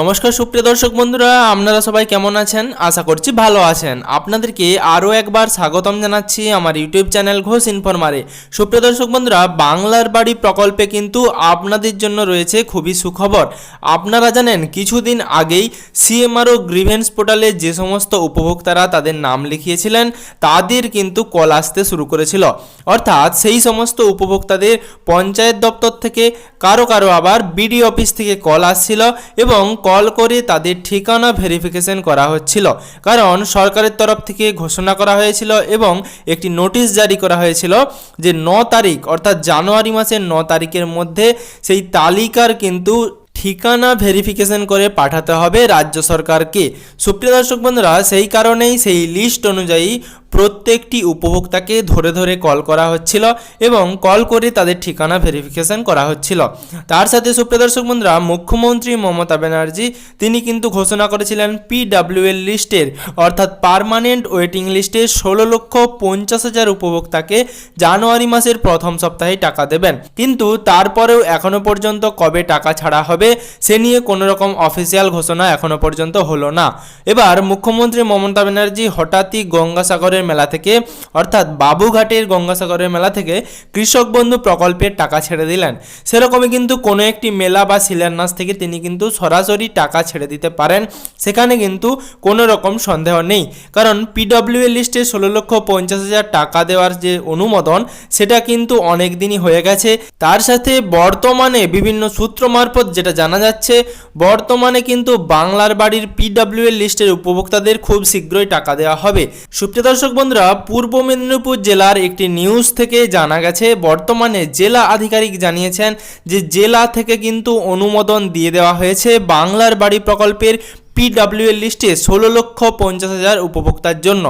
নমস্কার সুপ্রিয় দর্শক বন্ধুরা, আপনারা সবাই কেমন আছেন? আশা করছি ভালো আছেন। আপনাদেরকে আরও একবার স্বাগতম জানাচ্ছি আমার ইউটিউব চ্যানেল ঘোষ ইনফরমারে। সুপ্রিয় দর্শক বন্ধুরা, বাংলার বাড়ি প্রকল্পে কিন্তু আপনাদের জন্য রয়েছে খুবই সুখবর। আপনারা জানেন, কিছুদিন আগেই সিএমআরও গ্রিভেন্স পোর্টালে যে সমস্ত উপভোক্তারা তাদের নাম লিখিয়েছিলেন, তাদের কিন্তু কল আসতে শুরু করেছিল। অর্থাৎ সেই সমস্ত উপভোক্তাদের পঞ্চায়েত দপ্তর থেকে কারও কারও আবার বিডি অফিস থেকে কল আসছিল এবং কল করে তাদের ঠিকানা ভেরিফিকেশন করা হচ্ছিল। কারণ সরকারের তরফ থেকে ঘোষণা করা হয়েছিল এবং একটি নোটিশ জারি করা হয়েছিল যে ন তারিখ, অর্থাৎ জানুয়ারি মাসের ন তারিখের মধ্যে সেই তালিকার কিন্তু ঠিকানা ভেরিফিকেশন করে পাঠাতে হবে রাজ্য সরকারকে। সুপ্রিয় দর্শক বন্ধুরা, সেই কারণেই সেই লিস্ট অনুযায়ী প্রত্যেকটি উপভোক্তাকে ধরে ধরে কল করা হচ্ছিল এবং কল করে তাদের ঠিকানা ভেরিফিকেশন করা হচ্ছিল। তার সাথে সুপ্রিয় দর্শক বন্ধুরা, মুখ্যমন্ত্রী মমতা ব্যানার্জি, তিনি কিন্তু ঘোষণা করেছিলেন পিডাব্লিউএল লিস্টের, অর্থাৎ পার্মানেন্ট ওয়েটিং লিস্টে ষোলো লক্ষ পঞ্চাশ হাজার উপভোক্তাকে জানুয়ারি মাসের প্রথম সপ্তাহে টাকা দেবেন। কিন্তু তারপরেও এখনও পর্যন্ত কবে টাকা ছাড়া হবে, সে নিয়ে কোনো রকম অফিসিয়াল ঘোষণা এখনও পর্যন্ত হলো না। এবার মুখ্যমন্ত্রী মমতা ব্যানার্জি হঠাৎই গঙ্গাসাগরের মেলা থেকে, অর্থাৎ বাবুঘাটের গঙ্গাসাগরের মেলা থেকে কৃষক বন্ধু প্রকল্পের টাকা ছেড়ে দিলেন। সেরকমই কিন্তু কোনো একটি মেলা বা শিলান্যাস থেকে তিনি কিন্তু সরাসরি টাকা ছেড়ে দিতে পারেন। সেখানে কিন্তু কোনো রকম সন্দেহ নেই। কারণ পিডব্লিউ লিস্টে ষোলো লক্ষ পঞ্চাশ হাজার টাকা দেওয়ার যে অনুমোদন, সেটা কিন্তু অনেক দিনই হয়ে গেছে। তার সাথে বর্তমানে বিভিন্ন সূত্র মারফত যেটা জানা যাচ্ছে, বর্তমানে কিন্তু বাংলার বাড়ির পিডব্লিউ লিস্টের উপভোক্তাদের খুব শীঘ্রই টাকা দেওয়া হবে। সুপ্রিয় দর্শক বন্ধুরা, পূর্ব মেদিনীপুর জেলার একটি নিউজ থেকে জানা গেছে, বর্তমানে জেলা আধিকারিক জানিয়েছেন যে জেলা থেকে কিন্তু অনুমোদন দিয়ে দেওয়া হয়েছে বাংলার বাড়ি প্রকল্পের পিডাব্লিউএল লিস্টে ষোলো লক্ষ পঞ্চাশ হাজার উপভোক্তার জন্য।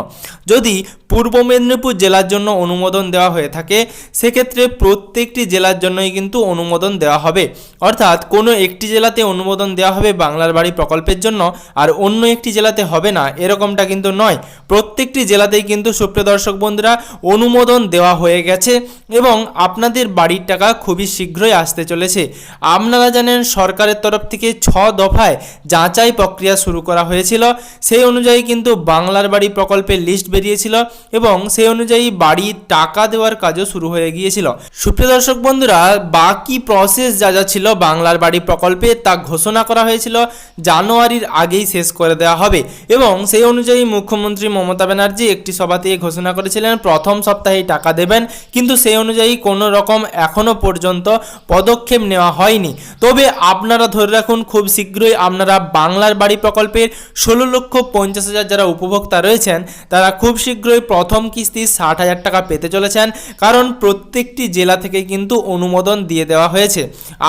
যদি পূর্ব মেদিনীপুর জেলার জন্য অনুমোদন দেওয়া হয়ে থাকে, সেক্ষেত্রে প্রত্যেকটি জেলার জন্যই কিন্তু অনুমোদন দেওয়া হবে। অর্থাৎ কোনো একটি জেলাতে অনুমোদন দেওয়া হবে বাংলার বাড়ি প্রকল্পের জন্য, আর অন্য একটি জেলাতে হবে না, এরকমটা কিন্তু নয়। প্রত্যেকটি জেলাতেই কিন্তু সুপ্রিয় দর্শক বন্ধুরা অনুমোদন দেওয়া হয়ে গেছে এবং আপনাদের বাড়ির টাকা খুবই শীঘ্রই আসতে চলেছে। আপনারা জানেন সরকারের তরফ থেকে ছ দফায় যাচাই প্রক্রিয়া শুরু করা হয়েছিল। সেই অনুযায়ী কিন্তু বাংলার বাড়ি প্রকল্পের লিস্ট বেরিয়েছিল এবং সেই অনুযায়ী বাড়ির টাকা দেওয়ার কাজও শুরু হয়ে গিয়েছিল। সুপ্রিয় দর্শক বন্ধুরা, বাকি প্রসেস যা যা ছিল বাংলার বাড়ি প্রকল্পে তা ঘোষণা করা হয়েছিল। জানুয়ারির আগেই শেষ করে দেওয়া হবে এবং সেই অনুযায়ী মুখ্যমন্ত্রী মমতা ব্যানার্জি একটি সভাতে ঘোষণা করেছিলেন, প্রথম সপ্তাহেই টাকা দেবেন। কিন্তু সেই অনুযায়ী কোনো রকম এখনও পর্যন্ত পদক্ষেপ নেওয়া হয়নি। তবে আপনারা ধরে রাখুন, খুব শীঘ্রই আপনারা বাংলার বাড়ি প্রকল্পের ষোলো লক্ষ পঞ্চাশ হাজার যারা উপভোক্তা রয়েছেন, তারা খুব শীঘ্রই প্রথম কিস্তি ষাট হাজার টাকা পেতে চলেছেন, কারণ প্রত্যেকটি জেলা থেকে কিন্তু অনুমোদন দিয়ে দেওয়া হয়েছে।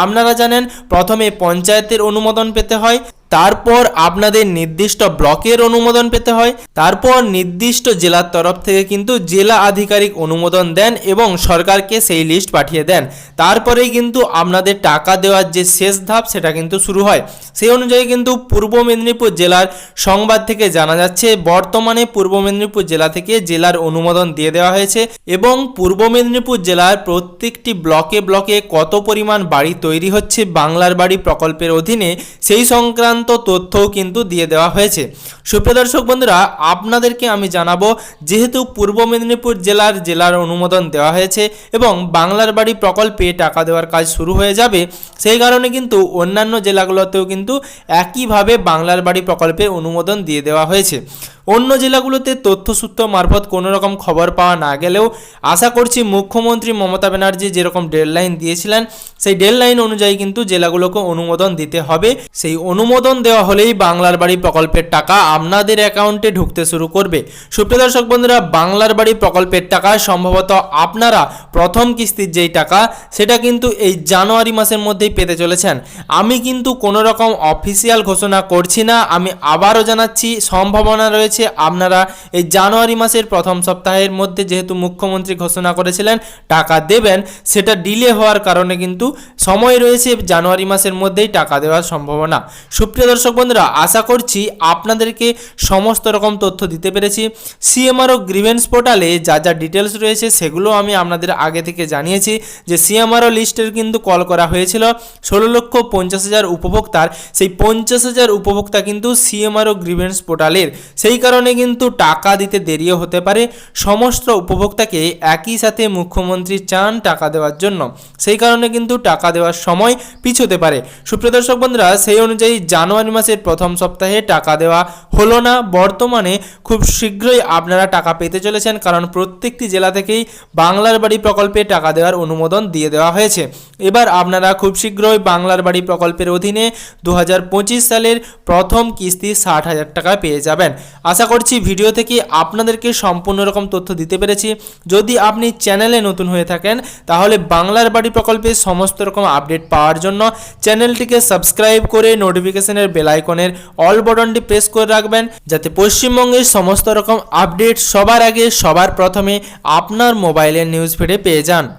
আপনারা জানেন, প্রথমে পঞ্চায়েতের অনুমোদন পেতে হয় তারপর আপনাদের নির্দিষ্ট ব্লকের অনুমোদন পেতে হয়। তারপর নির্দিষ্ট জেলার তরফ থেকে কিন্তু জেলা আধিকারিক অনুমোদন দেন এবং সরকারকে সেই লিস্ট পাঠিয়ে দেন। তারপরেই কিন্তু আপনাদের টাকা দেওয়ার যে শেষ ধাপ, সেটা কিন্তু শুরু হয়। সেই অনুযায়ী কিন্তু পূর্ব মেদিনীপুর জেলার সংবাদ থেকে জানা যাচ্ছে, বর্তমানে পূর্ব মেদিনীপুর জেলা থেকে জেলার অনুমোদন দিয়ে দেওয়া হয়েছে এবং পূর্ব মেদিনীপুর জেলার প্রত্যেকটি ব্লকে ব্লকে কত পরিমাণ বাড়ি তৈরি হচ্ছে বাংলার বাড়ি প্রকল্পের অধীনে, সেই সংক্রান্ত সংক্রান্ত তথ্যও কিন্তু দিয়ে দেওয়া হয়েছে। সুপ্রিয় দর্শক বন্ধুরা, আপনাদেরকে আমি জানাব, যেহেতু পূর্ব মেদিনীপুর জেলার জেলার অনুমোদন দেওয়া হয়েছে এবং বাংলার বাড়ি প্রকল্পে টাকা দেওয়ার কাজ শুরু হয়ে যাবে, সেই কারণে কিন্তু অন্যান্য জেলাগুলোতেও কিন্তু একইভাবে বাংলার বাড়ি প্রকল্পে অনুমোদন দিয়ে দেওয়া হয়েছে। অন্য জেলাগুলোতে তথ্যসূত্র মারফত কোনো রকম খবর পাওয়া না গেলেও আশা করছি মুখ্যমন্ত্রী মমতা ব্যানার্জি যেরকম ডেডলাইন দিয়েছিলেন, সেই ডেডলাইন অনুযায়ী কিন্তু জেলাগুলোকে অনুমোদন দিতে হবে। সেই অনুমোদন দেওয়া হলেই বাংলার বাড়ি প্রকল্পের টাকা আপনাদের অ্যাকাউন্টে ঢুকতে শুরু করবে। সুপ্রিয় দর্শক বন্ধুরা, বাংলার বাড়ি প্রকল্পের টাকা সম্ভবত আপনারা প্রথম কিস্তির যেই টাকা, সেটা কিন্তু এই জানুয়ারি মাসের মধ্যেই পেতে চলেছেন। আমি কিন্তু কোনো রকম অফিসিয়াল ঘোষণা করছি না, আমি আবারও জানাচ্ছি, সম্ভাবনা রয়েছে রয়েছে। আপনারা এই জানুয়ারি মাসের প্রথম সপ্তাহের মধ্যে যেহেতু মুখ্যমন্ত্রী ঘোষণা করেছিলেন, টাকা দেবেন, সেটা ডিলে হওয়ার কারণে কিন্তু সময় রয়েছে জানুয়ারি মাসের মধ্যেই টাকা দেওয়ার সম্ভাবনা। সুপ্রিয় দর্শক বন্ধুরা, আশা করছি আপনাদেরকে সমস্ত রকম তথ্য দিতে পেরেছি। সিএমআরও গ্রিভেন্স পোর্টালে যা যা ডিটেলস রয়েছে, সেগুলো আমি আপনাদের আগে থেকে জানিয়েছি যে সিএমআরও লিস্টের কিন্তু কল করা হয়েছিল। ষোলো লক্ষ পঞ্চাশ হাজার উপভোক্তার, সেই পঞ্চাশ হাজার উপভোক্তা কিন্তু সিএমআরও গ্রিভেন্স পোর্টালের। সেই কারণে কিন্তু টাকা দিতে দেরিও হতে পারে। সমস্ত উপভোক্তাকে একই সাথে মুখ্যমন্ত্রী চান টাকা দেওয়ার জন্য। সেই কারণে কিন্তু টাকা দেওয়ার সময় পিছোতে পারে। সুপ্রিয় দর্শক বন্ধুরা, সেই অনুযায়ী জানুয়ারি মাসের প্রথম সপ্তাহে টাকা দেওয়া হলো না। বর্তমানে খুব শীঘ্রই আপনারা টাকা পেতে চলেছেন, কারণ প্রত্যেকটি জেলা থেকেই বাংলার বাড়ি প্রকল্পে টাকা দেওয়ার অনুমোদন দিয়ে দেওয়া হয়েছে। এবার আপনারা খুব শীঘ্রই বাংলার বাড়ি প্রকল্পের অধীনে দু হাজার পঁচিশ সালের প্রথম কিস্তি ষাট হাজার টাকা পেয়ে যাবেন। আশা করছি ভিডিও থেকে আপনাদেরকে সম্পূর্ণ রকম তথ্য দিতে পেরেছি। যদি আপনি চ্যানেলে নতুন হয়ে থাকেন, তাহলে বাংলার বাড়ি প্রকল্পের সমস্ত রকম আপডেট পাওয়ার জন্য চ্যানেলটিকে সাবস্ক্রাইব করে নোটিফিকেশনের বেল আইকনের অল বটনটি প্রেস করে রাখবেন যাতে পশ্চিমবঙ্গের সমস্ত রকম আপডেট সবার আগে সবার প্রথমে আপনার মোবাইলের নিউজ ফিডে পেয়ে যান।